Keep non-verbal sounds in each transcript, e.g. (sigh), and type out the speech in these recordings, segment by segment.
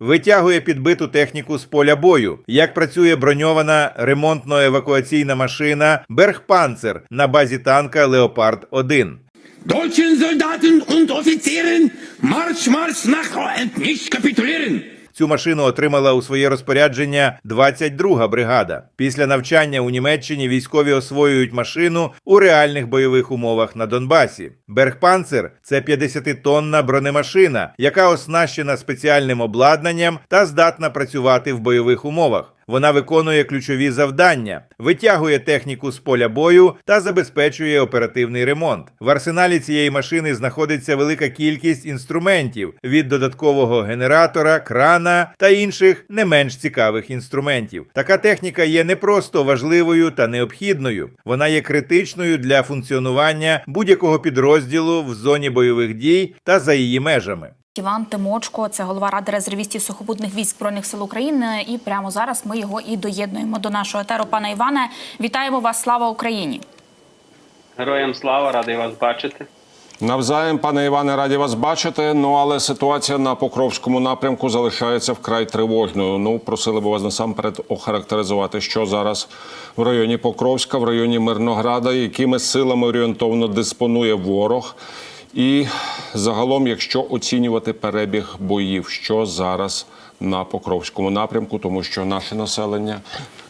Витягує підбиту техніку з поля бою. Як працює броньована ремонтно-евакуаційна машина Бергпанцер на базі танка Леопард 1 Deutschen Soldaten und Offizieren, марш марш nach und nicht! Цю машину отримала у своє розпорядження 22-га бригада. Після навчання у Німеччині військові освоюють машину у реальних бойових умовах на Донбасі. Бергпанцер це 50-тонна бронемашина, яка оснащена спеціальним обладнанням та здатна працювати в бойових умовах. Вона виконує ключові завдання, витягує техніку з поля бою та забезпечує оперативний ремонт. В арсеналі цієї машини знаходиться велика кількість інструментів від додаткового генератора, крана та інших не менш цікавих інструментів. Така техніка є не просто важливою та необхідною, вона є критичною для функціонування будь-якого підрозділу в зоні бойових дій та за її межами. Іван Тимочко, це голова ради резервістів сухопутних військ збройних сил України. І прямо зараз ми його і доєднуємо до нашого етеру. Пане Іване, вітаємо вас! Слава Україні! Героям слава, радий вас бачити. Навзаєм, пане Іване, раді вас бачити. Ну але ситуація на Покровському напрямку залишається вкрай тривожною. Ну, просили б вас насамперед охарактеризувати, що зараз в районі Покровська, в районі Мирнограда, якими силами орієнтовно диспонує ворог. І загалом, якщо оцінювати перебіг боїв, що зараз на Покровському напрямку, тому що наше населення,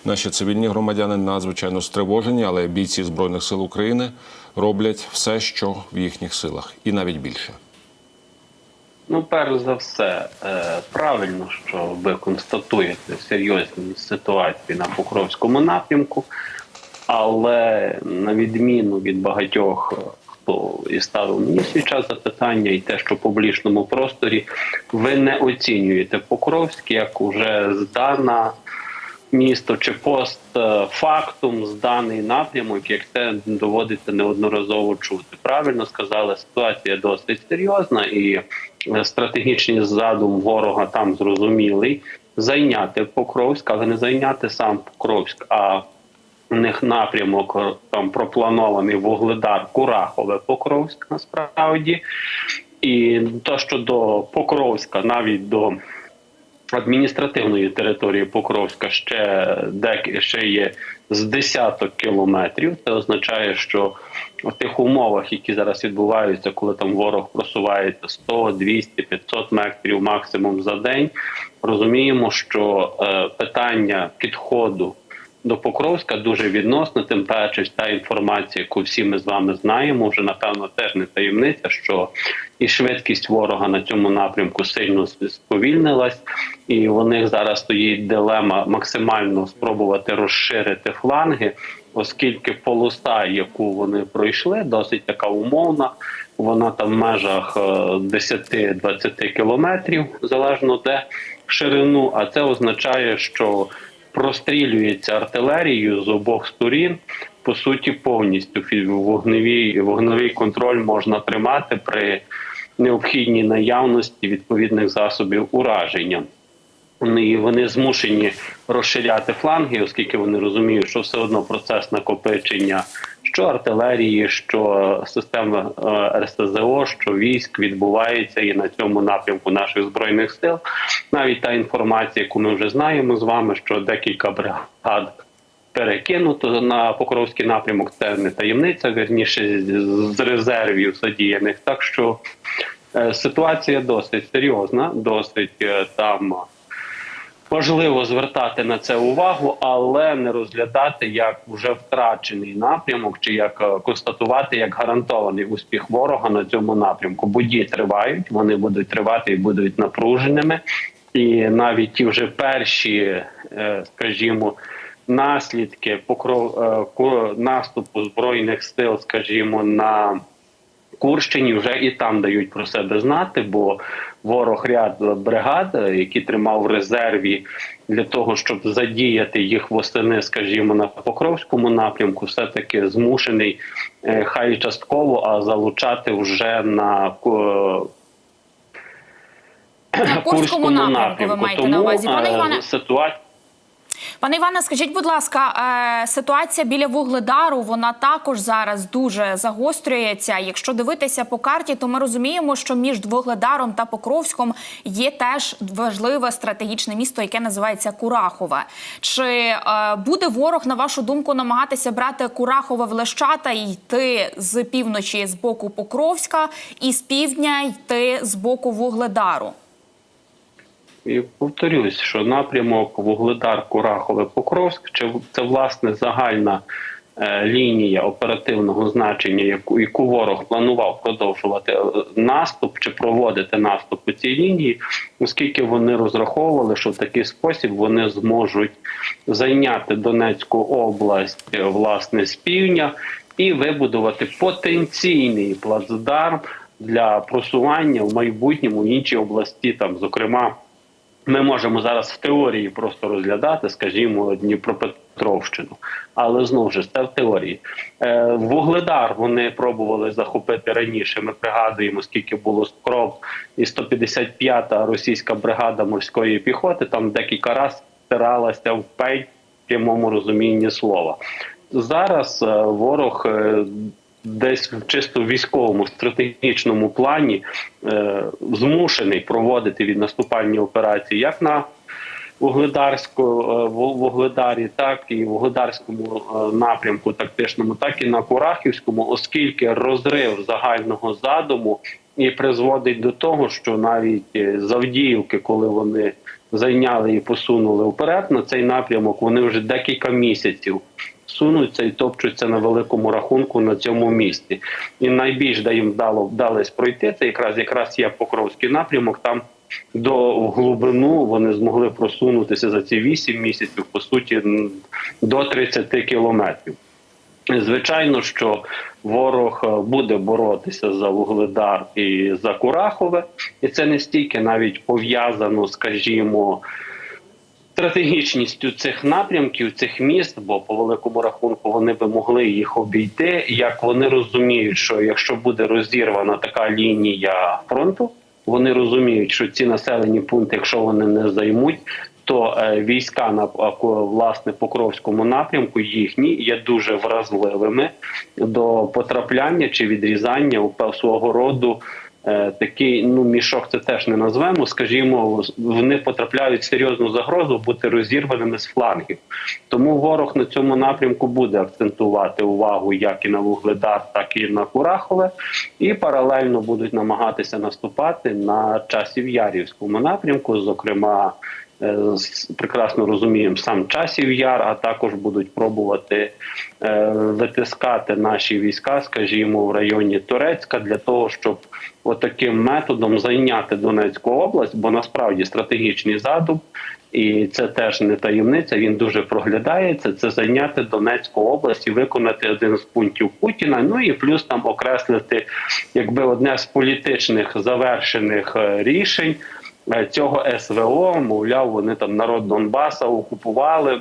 наші цивільні громадяни надзвичайно стривожені, але бійці Збройних сил України роблять все, що в їхніх силах, і навіть більше. Ну, перш за все, е, правильно, що ви констатуєте серйозність ситуації на Покровському напрямку, але на відміну від багатьох, е, хто і ставив мені свій час запитання, і те, що в публічному просторі ви не оцінюєте Покровськ як уже здана місто чи постфактум зданий напрямок, як це доводиться неодноразово чути. Правильно сказали, ситуація досить серйозна і е, стратегічний задум ворога там зрозумілий. Зайняти Покровськ, але не зайняти сам Покровськ, а у них напрямок е, там пропланований Вугледар, Курахове, Покровськ насправді. І то, що до Покровська, навіть до адміністративної території Покровська ще дек ще є з десяток кілометрів. Це означає, що в тих умовах, які зараз відбуваються, коли там ворог просувається 100, 200, 500 метрів максимум за день, розуміємо, що е, питання підходу. До Покровська дуже відносно, тим паче та інформація, яку всі ми з вами знаємо, вже напевно теж не таємниця, що і швидкість ворога на цьому напрямку сильно сповільнилась, і у них зараз стоїть дилема максимально спробувати розширити фланги, оскільки полоса, яку вони пройшли, досить така умовна. Вона там в межах е, 10-20 кілометрів, залежно де ширину. А це означає, що прострілюється артилерією з обох сторін. По суті, повністю вогневий, вогневий контроль можна тримати при необхідній наявності відповідних засобів ураження. Вони, і вони змушені розширяти фланги, оскільки вони розуміють, що все одно процес накопичення що артилерії, що системи е, РСЗО, що військ відбувається і на цьому напрямку наших збройних сил. Навіть та інформація, яку ми вже знаємо з вами, що декілька бригад перекинуто на Покровський напрямок. Це не таємниця, верніше з резервів задіяних. Так що е, ситуація досить серйозна, досить е, там. Важливо звертати на це увагу, але не розглядати як вже втрачений напрямок, чи як е, констатувати як гарантований успіх ворога на цьому напрямку. Бої тривають, вони будуть тривати і будуть напруженими. І навіть ті вже перші, е, скажімо, наслідки покров е, наступу збройних сил, скажімо, на Курщині вже і там дають про себе знати, бо ворог ряд бригад, е, які тримав в резерві для того, щоб задіяти їх восени, скажімо, на Покровському напрямку, все таки змушений е, хай частково, а залучати вже на На (clears throat) Курському напрямку ви маєте на увазі. Пане е, Іване, ситуація. Пане Іване, скажіть, будь ласка, е, ситуація біля вугледару вона також зараз дуже загострюється. Якщо дивитися по карті, то ми розуміємо, що між вугледаром та Покровськом є теж важливе стратегічне місто, яке називається Курахове. Чи е, буде ворог, на вашу думку, намагатися брати Курахове в Лещата і йти з півночі з боку Покровська, і з півдня йти з боку вугледару? І повторюсь, що напрямок Вугледар, Курахове, Покровськ чи це власне загальна е, лінія оперативного значення, яку, яку ворог планував продовжувати е, наступ чи проводити наступ по цій лінії, оскільки вони розраховували, що в такий спосіб вони зможуть зайняти Донецьку область е, власне з півдня і вибудувати потенційний плацдарм для просування в майбутньому в інші області, там зокрема. Ми можемо зараз в теорії просто розглядати, скажімо, Дніпропетровщину, але знову ж це в теорії. Е, Вугледар вони пробували захопити раніше. Ми пригадуємо, скільки було спроб, і 155-та російська бригада морської піхоти там декілька разів стиралася в пень в прямому розумінні слова. Зараз е, ворог. Десь в чисто військовому стратегічному плані е, змушений проводити від наступальні операції як на Вугледарську е, Вугледарі, так і в Вугледарському е, напрямку тактичному, так і на Курахівському, оскільки розрив загального задуму і призводить до того, що навіть е, з Авдіївки, коли вони зайняли і посунули вперед на цей напрямок, вони вже декілька місяців сунуться і топчуться на великому рахунку на цьому місці. І найбільш де їм вдало вдалось пройти, це якраз якраз є Покровський напрямок. Там до глибину вони змогли просунутися за ці 8 місяців, по суті, до 30 кілометрів. Звичайно, що ворог е, буде боротися за Вугледар і за Курахове, і це не стільки навіть пов'язано, скажімо, стратегічністю цих напрямків, цих міст, бо по великому рахунку вони би могли їх обійти. Як вони розуміють, що якщо буде розірвана така лінія фронту, вони розуміють, що ці населені пункти, якщо вони не займуть. То е, війська на власне Покровському напрямку їхні є дуже вразливими до потрапляння чи відрізання у свого роду е, такий ну мішок це теж не назвемо. Скажімо, вони потрапляють в серйозну загрозу бути розірваними з флангів. Тому ворог на цьому напрямку буде акцентувати увагу як і на Вугледар, так і на Курахове, і паралельно будуть намагатися наступати на часів Ярівському напрямку, зокрема. Е, Прекрасно розуміємо сам часів яр, а також будуть пробувати е, витискати наші війська, скажімо, в районі Турецька, для того, щоб отаким методом зайняти Донецьку область, бо насправді стратегічний задум, і це теж не таємниця. Він дуже проглядається. Це зайняти Донецьку область і виконати один з пунктів Путіна. Ну і плюс там окреслити, якби одне з політичних завершених е, рішень цього СВО. Мовляв, вони там народ Донбаса окупували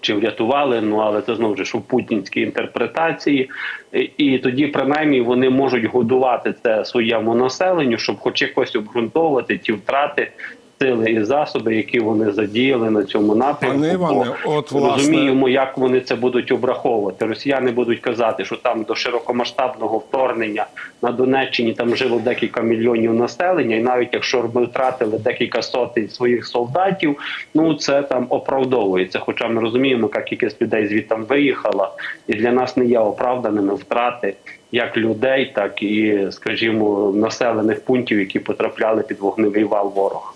чи врятували, ну але це знову ж у путінській інтерпретації, і, і тоді принаймні вони можуть годувати це своєму населенню, щоб хоч якось обґрунтовувати ті втрати. Сили і засоби, які вони задіяли на цьому напрямку, Пане Іване, от, власне- розуміємо, як вони це будуть обраховувати. Росіяни будуть казати, що там до широкомасштабного вторгнення на Донеччині там жило декілька мільйонів населення, і навіть якщо ми втратили декілька сотень своїх солдатів, ну це там оправдовується. Хоча ми розуміємо, яка кількість людей звідти виїхала, і для нас не є оправданими втрати як людей, так і, скажімо, населених пунктів, які потрапляли під вогневий вал ворога.